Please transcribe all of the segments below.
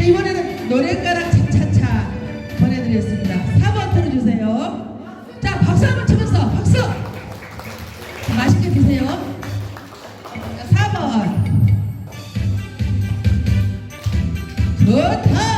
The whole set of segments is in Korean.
자, 이번에는 노래가락 차차차 보내드렸습니다. 4번 틀어주세요. 자, 박수 한번 쳐면서 박수! 자, 맛있게 드세요. 4번. 좋다!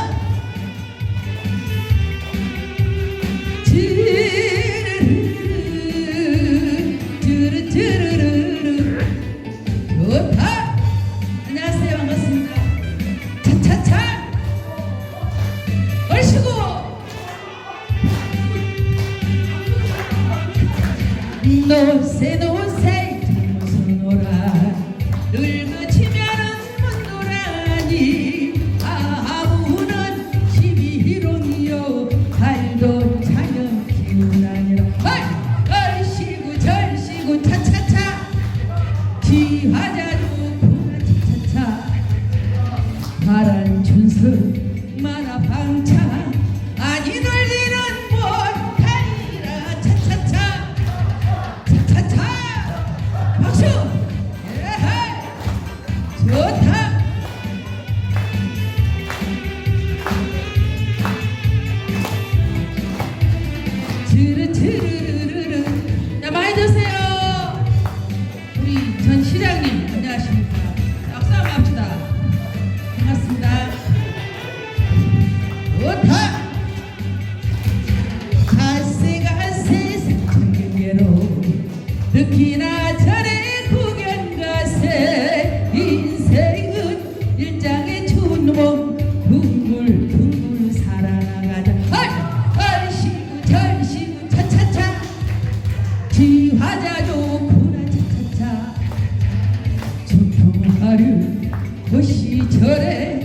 노세 노세 무슨노라. 늙어지면은 못 놀아니. 아무는 달도 자연 기운아니라. 어이 얼씨구 절씨구 차차차. 지화자도 구나 차차차. 파란 준수 츠르츠르르르. 자 많이 드세요. 늦기나 지화자 좋구나 차차차 조평하루 고시절에